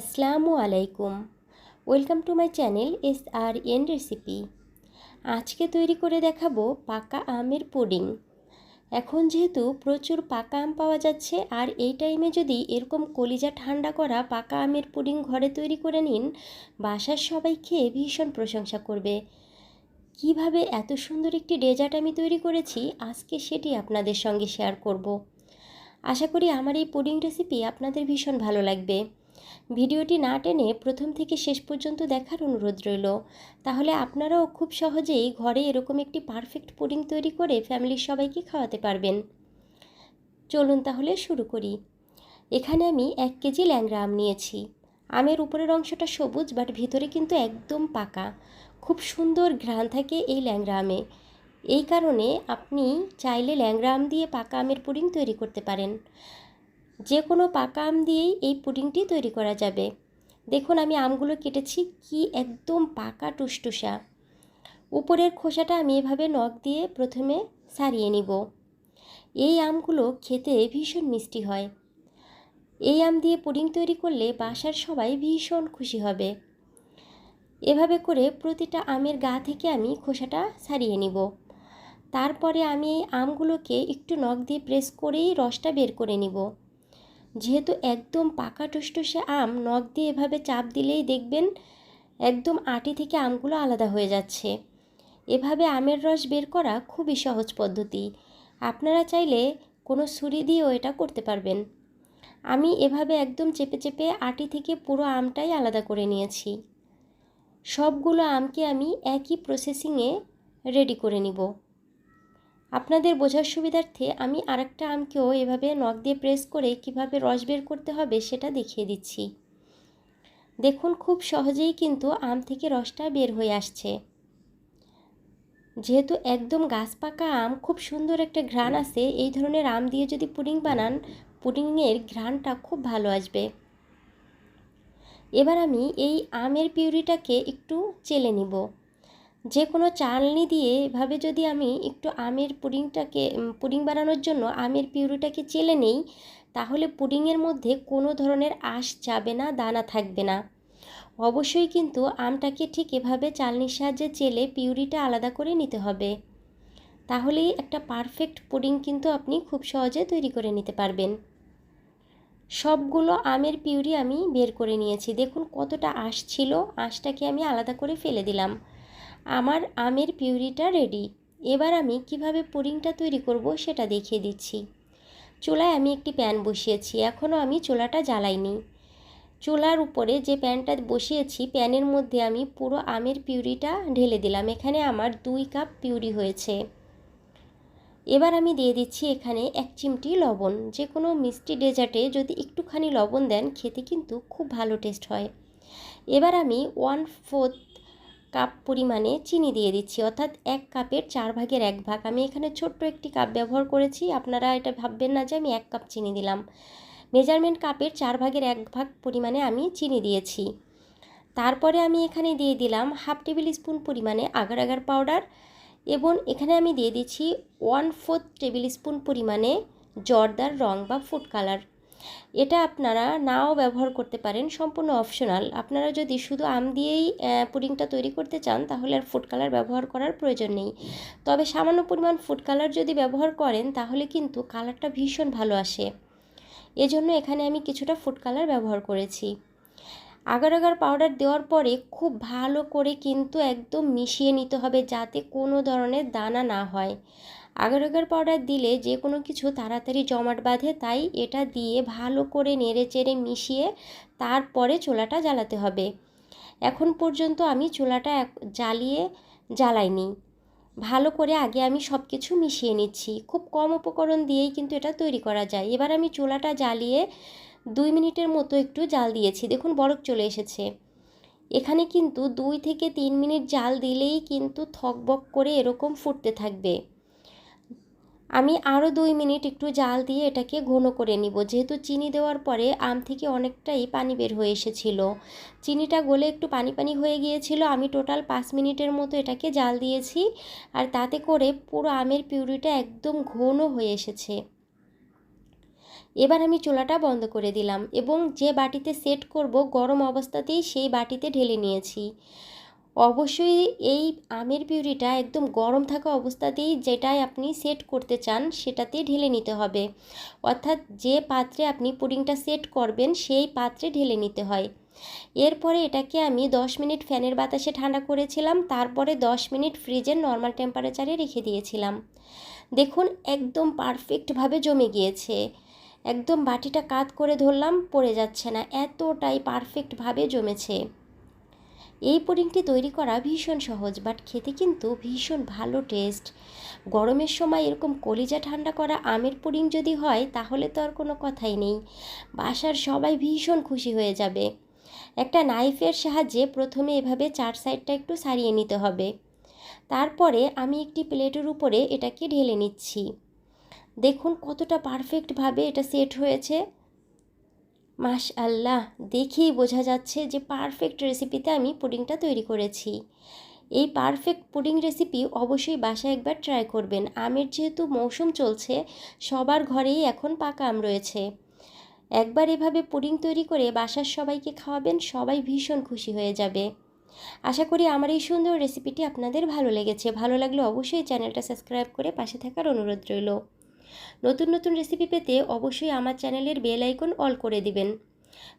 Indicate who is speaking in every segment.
Speaker 1: আসসালামু আলাইকুম। Welcome to my channel S R N recipe. আজকে তৈরি করে দেখাবো পাকা আমের পুডিং। এখন যেহেতু প্রচুর পাকা আম পাওয়া যাচ্ছে, আর এই টাইমে যদি এরকম কলিজা ঠান্ডা করা পাকা আমের পুডিং ঘরে তৈরি করে নিন, বাসার সবাই খেয়ে ভীষণ প্রশংসা করবে। কীভাবে এত সুন্দর একটি ডেজার্ট আমি তৈরি করেছি, আজকে সেটি আপনাদের সঙ্গে শেয়ার করব। আশা করি আমার এই পুডিং রেসিপি আপনাদের ভীষণ ভালো লাগবে। ভিডিওটি না টেনে প্রথম থেকে শেষ পর্যন্ত দেখার অনুরোধ রইল। তাহলে আপনারাও খুব সহজেই ঘরে এরকম একটি পারফেক্ট পুডিং তৈরি করে ফ্যামিলির সবাইকে খাওয়াতে পারবেন। চলুন তাহলে শুরু করি। এখানে আমি এক কেজি ল্যাংড়া আম নিয়েছি। আমের উপরের অংশটা সবুজ বাট ভিতরে কিন্তু একদম পাকা। খুব সুন্দর ঘ্রাণ থাকে এই ল্যাংড়া আমে। এই কারণে আপনি চাইলে ল্যাংড়া আম দিয়ে পাকা আমের পুডিং তৈরি করতে পারেন। যে কোনো পাকা আম দিয়েই এই পুডিংটি তৈরি করা যাবে। দেখুন আমি আমগুলো কেটেছি কি একদম পাকা টুসটুসা। উপরের খোসাটা আমি এভাবে নখ দিয়ে প্রথমে সারিয়ে নিব। এই আমগুলো খেতে ভীষণ মিষ্টি হয়। এই আম দিয়ে পুডিং তৈরি করলে বাসার সবাই ভীষণ খুশি হবে। এভাবে করে প্রতিটা আমের গা থেকে আমি খোসাটা সারিয়ে নিব। তারপরে আমি এই আমগুলোকে একটু নখ দিয়ে প্রেস করেই রসটা বের করে নিব। যেহেতু একদম পাকা টুসটুসে আম, নখ দিয়ে এভাবে চাপ দিলেই দেখবেন একদম আটি থেকে আমগুলো আলাদা হয়ে যাচ্ছে। এভাবে আমের রস বের করা খুবই সহজ পদ্ধতি। আপনারা চাইলে কোনো ছুরি দিয়েও এটা করতে পারবেন। আমি এভাবে একদম চেপে চেপে আটি থেকে পুরো আমটাই আলাদা করে নিয়েছি। সবগুলো আমকে আমি একই প্রসেসিংয়ে রেডি করে নিব। আপনাদের বোঝার সুবিধার্থে আমি আরেকটা আমকেও এভাবে নখ দিয়ে প্রেস করে কীভাবে রস বের করতে হবে সেটা দেখিয়ে দিচ্ছি। দেখুন খুব সহজেই কিন্তু আম থেকে রসটা বের হয়ে আসছে। যেহেতু একদম গাছ পাকা আম, খুব সুন্দর একটা ঘ্রাণ আছে, এই ধরনের আম দিয়ে যদি পুডিং বানান, পুডিংয়ের ঘ্রাণটা খুব ভালো আসবে। এবার আমি এই আমের পিউরিটাকে একটু চেলে নিব। যে কোনো চালনি দিয়ে এভাবে যদি আমি একটু আমের পুডিংটাকে পুডিং বানানোর জন্য আমের পিউরিটাকে চেলে নেই, তাহলে পুডিংয়ের মধ্যে কোনো ধরনের আঁশ যাবে না, দানা থাকবে না। অবশ্যই কিন্তু আমটাকে ঠিক এভাবে চালনির সাহায্যে চেলে পিউরিটা আলাদা করে নিতে হবে। তাহলেই একটা পারফেক্ট পুডিং কিন্তু আপনি খুব সহজে তৈরি করে নিতে পারবেন। সবগুলো আমের পিউরি আমি বের করে নিয়েছি। দেখুন কতটা আঁশ ছিল, আঁশটাকে আমি আলাদা করে ফেলে দিলাম। আমার আমের পিউরিটা রেডি এবার আমি কীভাবে পুডিংটা তৈরি করব সেটা দেখিয়ে দিচ্ছি। চুলায় আমি একটি প্যান বসিয়েছি, এখনও আমি চুলাটা জ্বালাইনি। চুলার উপরে যে প্যানটা বসিয়েছি, প্যানের মধ্যে আমি পুরো আমের পিউরিটা ঢেলে দিলাম। এখানে আমার দুই কাপ পিউরি হয়েছে। এবার আমি দিয়ে দিচ্ছি এখানে এক চিমটি লবণ। যে কোনো মিষ্টি ডেজার্টে যদি একটুখানি লবণ দেন, খেতে কিন্তু খুব ভালো টেস্ট হয়। এবার আমি ওয়ান ফোর্থ কাপ পরিমাণে চিনি দিয়ে দিচ্ছি। অর্থাৎ এক কাপের চার ভাগের এক ভাগ। আমি এখানে ছোট্ট একটি কাপ ব্যবহার করেছি। আপনারা এটা ভাববেন না যে আমি এক কাপ চিনি দিলাম। মেজারমেন্ট কাপের চার ভাগের এক ভাগ পরিমাণে আমি চিনি দিয়েছি। তারপরে আমি এখানে দিয়ে দিলাম হাফ টেবিল স্পুন পরিমাণে আগার আগার পাউডার এবং এখানে আমি দিয়ে দিচ্ছি ওয়ান ফোর্থ টেবিল স্পুন পরিমাণে জর্দার রং বা ফুড কালার। এটা আপনারা নাও ব্যবহার করতে পারেন, সম্পূর্ণ অপশনাল আপনারা যদি শুধু আম দিয়েই পুডিংটা তৈরি করতে চান, তাহলে আর ফুড কালার ব্যবহার করার প্রয়োজন নেই। তবে সামান্য পরিমাণ ফুড কালার যদি ব্যবহার করেন, তাহলে কিন্তু কালারটা ভীষণ ভালো আসে। এজন্য এখানে আমি কিছুটা ফুড কালার ব্যবহার করেছি। আগার আগার পাউডার দেওয়ার পরে খুব ভালো করে কিন্তু একদম মিশিয়ে নিতে হবে, যাতে কোনো ধরনের দানা না হয়। আগার আগার পাউডার দিলে যে কোনো কিছু তাড়াতাড়ি জমাট বাঁধে, তাই এটা দিয়ে ভালো করে নেড়ে চেড়ে মিশিয়ে তারপরে চুলাটা জ্বালাতে হবে। এখন পর্যন্ত আমি চুলাটা জ্বালিয়ে জ্বালাইনি। ভালো করে আগে আমি সব কিছু মিশিয়ে নিচ্ছি। খুব কম উপকরণ দিয়েই কিন্তু এটা তৈরি করা যায়। এবার আমি চুলাটা জ্বালিয়ে দুই মিনিটের মতো একটু জাল দিয়েছি। দেখুন বরফ চলে এসেছে। এখানে কিন্তু দুই থেকে তিন মিনিট জাল দিলেই কিন্তু থকবক করে এরকম ফুটতে থাকবে। আমি আরও দুই মিনিট একটু জাল দিয়ে এটাকে ঘন করে নিব। যেহেতু চিনি দেওয়ার পরে আম থেকে অনেকটাই পানি বের হয়ে এসেছিল। চিনিটা গলে একটু পানি পানি হয়ে গিয়েছিল। আমি টোটাল পাঁচ মিনিটের মতো এটাকে জাল দিয়েছি আর তাতে করে পুরো আমের পিউরিটা একদম ঘন হয়ে এসেছে। এবার আমি চুলাটা বন্ধ করে দিলাম এবং যে বাটিতে সেট করব গরম অবস্থাতেই সেই বাটিতে ঢেলে নিয়েছি। অবশ্যই এই আমের পিউরিটা একদম গরম থাকা অবস্থাতেই যেটাই আপনি সেট করতে চান সেটাতে ঢেলে নিতে হবে। অর্থাৎ যে পাত্রে আপনি পুডিংটা সেট করবেন, সেই পাত্রে ঢেলে নিতে হয়। এরপরে এটাকে আমি 10 মিনিট ফ্যানের বাতাসে ঠান্ডা করেছিলাম, তারপরে 10 মিনিট ফ্রিজের নর্মাল টেম্পারেচারে রেখে দিয়েছিলাম। দেখুন, একদম পারফেক্টভাবে জমে গিয়েছে। একদম বাটিটা কাত করে ধরলাম, পড়ে যাচ্ছে না। এতটাই পারফেক্টভাবে জমেছে। এই পুডিংটি তৈরি করা ভীষণ সহজ বাট খেতে কিন্তু ভীষণ ভালো টেস্ট গরমের সময় এরকম কলিজা ঠান্ডা করা আমের পুডিং যদি হয়, তাহলে তো আর কোনো কথাই নেই। বাসার সবাই ভীষণ খুশি হয়ে যাবে। একটা নাইফের সাহায্যে প্রথমে এভাবে চার সাইডটা একটু সারিয়ে নিতে হবে। তারপরে আমি একটি প্লেটের উপরে এটাকে ঢেলে নিচ্ছি। দেখুন কতটা পারফেক্টভাবে এটা সেট হয়েছে। মাশ আল্লাহ দেখেই বোঝা যাচ্ছে যে পারফেক্ট রেসিপিতে আমি পুডিংটা তৈরি করেছি। এই পারফেক্ট পুডিং রেসিপি অবশ্যই বাসায় একবার ট্রাই করবেন। আমের যেহেতু মৌসুম চলছে, সবার ঘরেই এখন পাকা আম রয়েছে। একবার এভাবে পুডিং তৈরি করে বাসার সবাইকে খাওয়াবেন, সবাই ভীষণ খুশি হয়ে যাবে। আশা করি আমার এই সুন্দর রেসিপিটি আপনাদের ভালো লেগেছে। ভালো লাগলে অবশ্যই চ্যানেলটা সাবস্ক্রাইব করে পাশে থাকার অনুরোধ রইল। নতুন নতুন রেসিপি পেতে অবশ্যই আমার চ্যানেলের বেল আইকন অল করে দিবেন।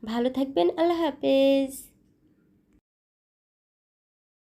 Speaker 1: ভালো থাকবেন, আল্লাহ হাফেজ।